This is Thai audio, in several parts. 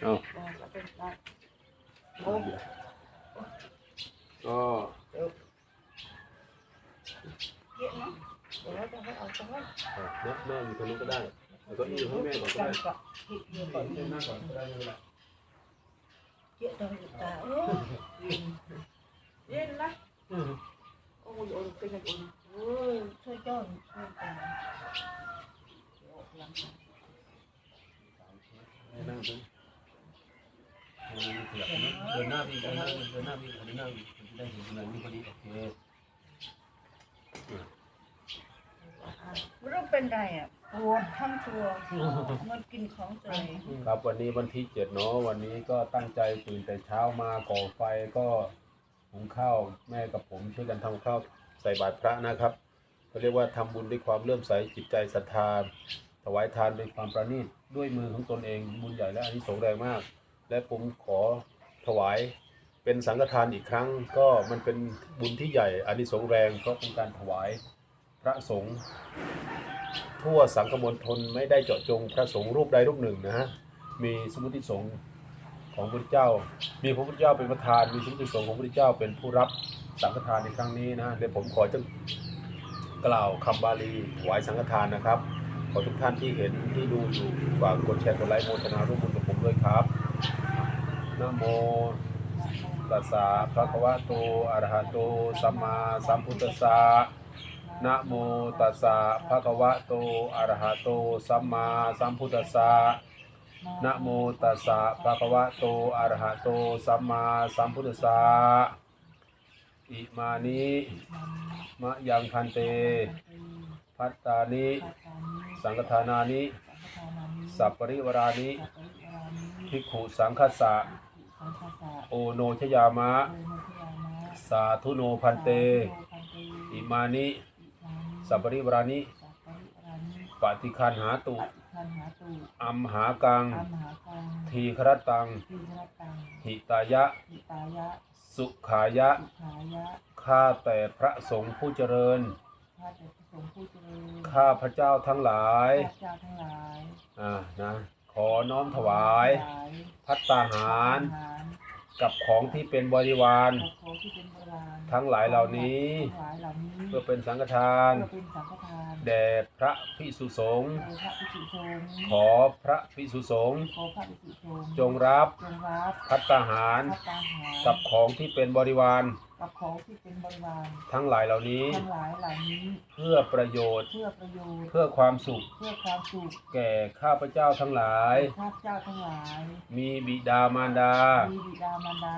เอาก็เป็นได้ก็เยอะเนาะเดี๋ยวเราจะให้เอาตรงนั้นแม่แม่อยู่ตรงนู้นก็ได้แล้วก็อยู่ให้แม่ก่อนก็กันได้กับที่เยอะก่อนเดินหน้าก่อนก็ได้ไม่เป็นไรเยอะตรงตาเออเย็นนะโอ้ยโอ้ยเป็นยังไงโอ้ยช่วยจ้อนช่วยตาเดี๋ เดินหน้าพี่เดินหน้าพี่เดินหน้าพี่เดินหน้าพี่ได้เห็นอะไรนี่พอดีโอเคไม่รู้เป็นไรอะตัวทั้งตัวมันกินของใจครับวันนี้วันที่เจ็ดเนาะวันนี้ก็ตั้งใจตื่นแต่เช้ามาก่อไฟก็หุงข้าวแม่กับผมช่วยกันทำข้าวใส่บาตรพระนะครับเขาเรียกว่าทำบุญด้วยความเลื่อมใสจิตใจศรัทธาถวายทานด้วยความประณีตด้วยมือของตนเองบุญใหญ่และอันนี้สงส์แรงมาก และผมขอถวายเป็นสังฆทานอีกครั้ง ก็มันเป็นบุญที่ใหญ่อันนี้สงส์แรงเพราะเป็นการถวายพระสงฆ์ทั่วสังฆมณฑลไม่ได้เจาะจงพระสงฆ์รูปใดรูปหนึ่งนะฮะมีสมุติสงฆ์ของพระพุทธเจ้า มีพระพุทธเจ้าเป็นประธาน มีสมุติสงฆ์ของพระพุทธเจ้าเป็นผู้รับสังฆทานในครั้งนี้นะเดี๋ยวผมขอจะกล่าวคำบาลีถวายสังฆทานนะครับ ขอทุกท่านที่เห็นที่ดูอยู่ฝากกดแชร์กดไลค์โมทนาร่วมบุญกับผมด้วยครับ นะโมตัสสะภะคะวะโตอะระหะโตสัมมาสัมพุทธัสสะนะโมตัสสะภะคะวะโตอะระหะโตสัมมาสัมพุทธัสสะนะโมตัสสะภะคะวะโตอะระหะโตสัมมาสัมพุทธัสสะอิมานิมะยังพันเต พัตตานิ สังฆทานานิ สัพปริวรานิภิกขุสังคัสสะ โอโนชยามะ สาธุโนพันเต อิมานิ สัพปริวรานิ ปฏิคันหาตุ อัมหากัง ทีครตัง หิตายะ สุขายะ ข้าแต่พระสงฆ์ผู้เจริญ ข้าพระเจ้าทั้งหลายเจ้าทั้งหลายอ่า นะ ขอน้อมถวาย พัตตาหารอาหาร กับของที่เป็นบริวารของที่เป็นโบราณทั้งหลายเหล่านี้ ทั้งหลายเหล่านี้เพื่อเป็นสังฆทานเพื่อเป็นสังฆทานแด่พระพิสุสงฆ์โดยพระภิกษุสงฆ์ขอพระพิสุสงฆ์ขอพระภิกษุสงฆ์จงรับจงรับพัตตาหารพระตาหารกับของที่เป็นบริวาร กับของที่เป็นบริวารทั้งหลายเหล่านี้ ทั้งหลายเหล่านี้ เพื่อประโยชน์ เพื่อประโยชน์ เพื่อความสุข เพื่อความสุขแก่ข้าพเจ้าทั้งหลาย ข้าพเจ้าทั้งหลาย มีบิดามารดามีบิดามารดา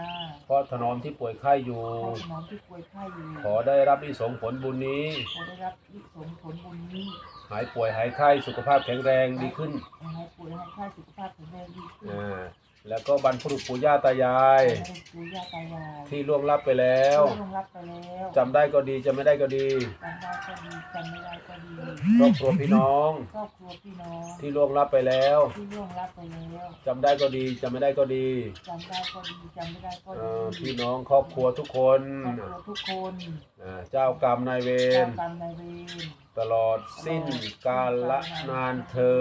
พ่อถนอมที่ป่วยไข้อยู่ให้ถนอมที่ป่วยไข้อยู่ขอได้รับอิสงส์ผลบุญนี้ ขอได้รับอิสงผลบุญนี้ หายป่วยหายไข้สุขภาพแข็งแรงดีขึ้น ให้ป่วยให้ไข้สุขภาพแข็งแรงดีขึ้น อ่า แล้วก็บรรพบุรุษปู่ย่าตายายให้ปู่ย่าตายายที่ล่วงลับไปแล้วที่ลงรับไปแล้วจำได้ก็ดีจำไม่ได้ก็ดีจำได้ก็ดีจำไม่ได้ก็ดีครอบครัวพี่น้องครอบครัวพี่น้องที่ล่วงลับไปแล้วที่ล่วงรับไปแล้วจำได้ก็ดีจำไม่ได้ก็ดีจำได้ก็ดีจำไม่ได้ก็เอ่ดีอพี่น้องครอบครัวทุกคนครอบครัวทุกคนอ่าเจ้ากรรมนายเวเจ้าร กรรมนายเวรตลอดสิ้นกาลนานเทิ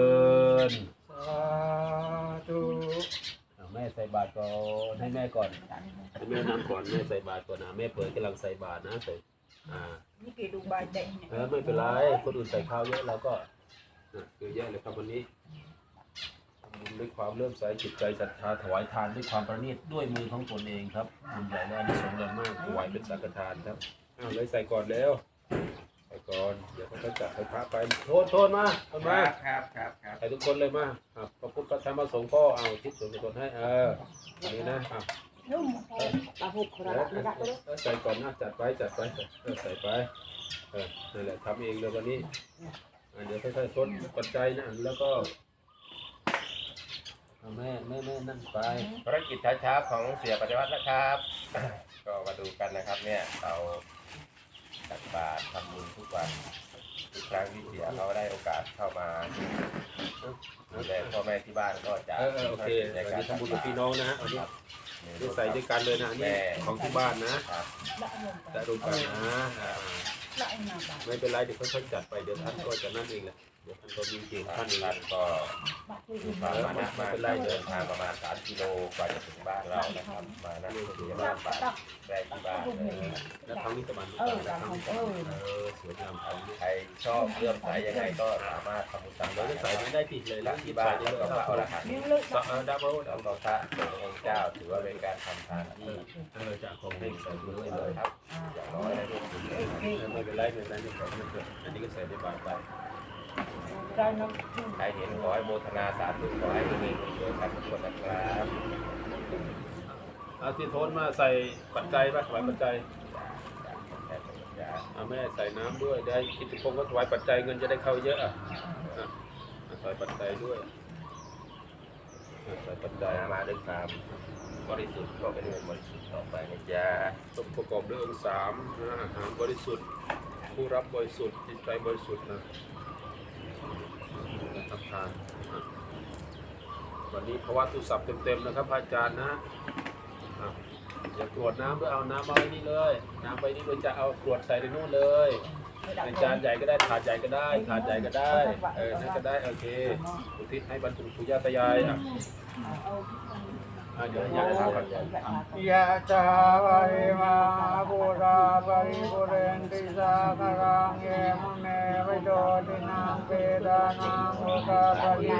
นสาธุอ่าแม่ใส่บาตรก่อนให้แม่ก่อนให้แม่นำก่อนแม่ใส่บาตรก่อนนะแม่เปิดกำลังใส่บาตรนะใส่อ่า นี่กี่ดูใบเด็กเนี่ยเออไม่เป็นไรคนอื่นใส่ข้าวเยอะเราก็อะเยอะแยะเลยครับวันนี้ทำบุญด้วยความเลื่อมใสจิตใจศรัทธาถวายทานด้วยความประณีตด้วยมือของตนเองครับบุญใหญ่และอานิสงส์แรงมากถวายเป็นสังฆทานครับอ้าวเลยใส่ก่อนแล้วใส่ก่อนเดี๋ยวเขาจะจัดให้พระไปโทษโทษมาโทษคมารับครับครับครับ ใส่ทุกคนเลยมาอะ พระพุทธรรมพระสงฆ์ก็เอาทิศส่วนกุศลให้เอออันนี้นะอะนุ่มปลาหุกคราอไม่ได้เลยใส่ก่อนนะจัดไปจัดไปเออใส่ไปเออนั่นแหละทำเองเลยวันนี้อะเดี๋ยวค่อยๆทดปัจจัยนะแล้วก็เอาแม่แม่แม่นั่นไป ภารกิจเช้าๆของเสียปฏิวัตินะครับ ก็มาดูกันนะครับเนี่ยเราตักบาตรทำบุญทุกวันทุกครั้งที่เสียเขาได้โอกาสเข้ามา แลพ่อแม่ที่บ้านก็จะเออเออโอเคในวันการนี้ทำบุญกับพี่น้องนะฮะวันนี้ครับได้ใส่ด้วยกันเลยนะอันนี่ของที่บ้านนะครับ ละลงไปได้รวมกันนะอ่า ละไอ้นาบาไม่เป็นไรเดี๋ยวค่อยๆจัดไปเดี๋ยวท่านก็จะนั่นเองแหละ เดี๋ยวท่านก็มีจริงท่านนท่านก็มีความมานะมากเดินทางประมาณ3กิโลกว่าจะถึงบ้านเรานะครับ มานะที่จะมาฝากแรกที่บ้านเลยแล้วทางนี้ตะวันเออตามของเออเออสวยงามครับใครชอบเลื่อมใสยังไงก็สามารถทำบุญตามเราได้จะใส่ไม่ได้ผิดเลยหลันะงที่บ้านนนี่แล้วก็พระอรหันต์เลี้ยงเลิกเอดับเบิลแล้วก็พระองค์เจ้าถือว่าเป็นการทำทานที่เออจะของให้ใส่ดีด้วยเลยครับอย่างน้อยได้ร่วมบุญไม่เป็นไรไม่เป็นไรไม่เป็นไรไม่เป็นไรอันนี้ก็ใส่ได้บาทไป ใครเห็นขอให้โมทนาสาธุขอให้มีเกิดกันทุกคนนะครับเอาที่โทนมาใส่ปัจจัยป่ะถวายปัจจัยแค่ปัญญาเอาแม่ใส่น้ำด้วยได้กิติพงศ์ก็ถวายปัจจัยเงินจะได้เข้าเยอะอะอะถวายปัจจัยด้วยอะใส่ปัจจัยมาด้วยความบริสุทธิ์ก็เป็นเงินบริสุทธิ์ต่อไปนะจ๊ะต้องประกอบด้วยองค์สามนะอาหารบริสุทธิ์ผู้รับบริสุทธิ์จิตใจบริสุทธิ์นะทำทานอะ วันนี้ภาวะตุสับเต็มๆนะครับอาจารย์นะอย่ากรวดน้ำด้วยเอาน้ำมาไว้นี่เลย น้ำไปนี่เลยจะเอากรวดใส่ในนู่นเลยเป็นจานใหญ่ก็ได้ถาดใหญ่ก็ได้ถาดใหญ่ก็ได้เออนั่นก็ได้โอเคอุทิศให้บรรทุปู่ย่าตายายอะ ยวอยากจะถามก่อนยะจาวะริมาปุราปริปุเรนติสาคารังเยมะเมวิโดตินังเปตานังโมกาปริ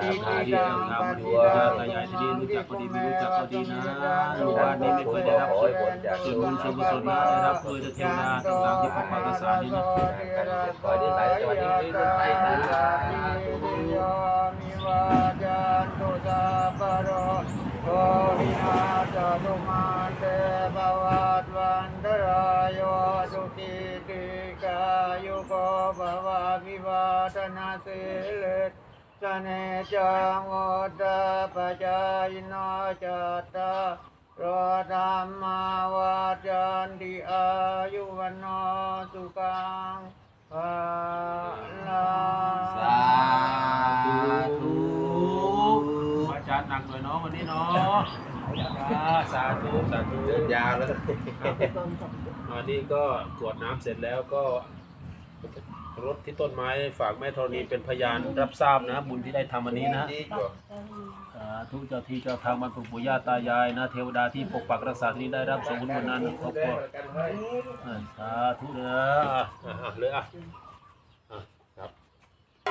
อิติตังปฏิตังตุมังคิปุเมวะตุมิจานุวานิไม่เคยได้รับส่วนส่วนบุญส่วนกุศลนี้ได้รับโดยเทวดาทั้งหลายที่ปกปักรักษานี้นะขอที่ไหนจังหวัดนี้ก็ไปนะ สิเลสสเนจังโอตปัจายโนจัตตาโรธรรมาวาจันติอายุวันโนสุขังภาลังสาธุอาจารย์หนักหน่อยเนาะวันนี้เนาะสาธุสาธุยาวแล้ววันนี้ก็กวดน้ำเสร็จแล้วก็ รถที่ต้นไม้ฝากแม่ธรณีเป็นพยานรับทราบนะ บุญที่ได้ทำวันนี้นะดีกว่าสาธุเจ้าที่เจ้าทางบรรพบุรุษย่าตายายนะเทวดาที่ปกปักรักษาที่นี้ได้รับสมบุญวันนั้นครอบครัวสาธุเนะอะเลยอะครับ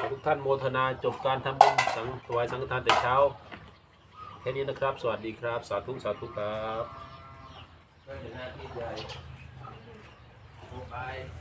ทุกท่านโมทนาจบการทำบุญสังถวายสังฆทานแต่เช้าแค่นี้นะครับ สวัสดีครับ สาธุสาธุครับก็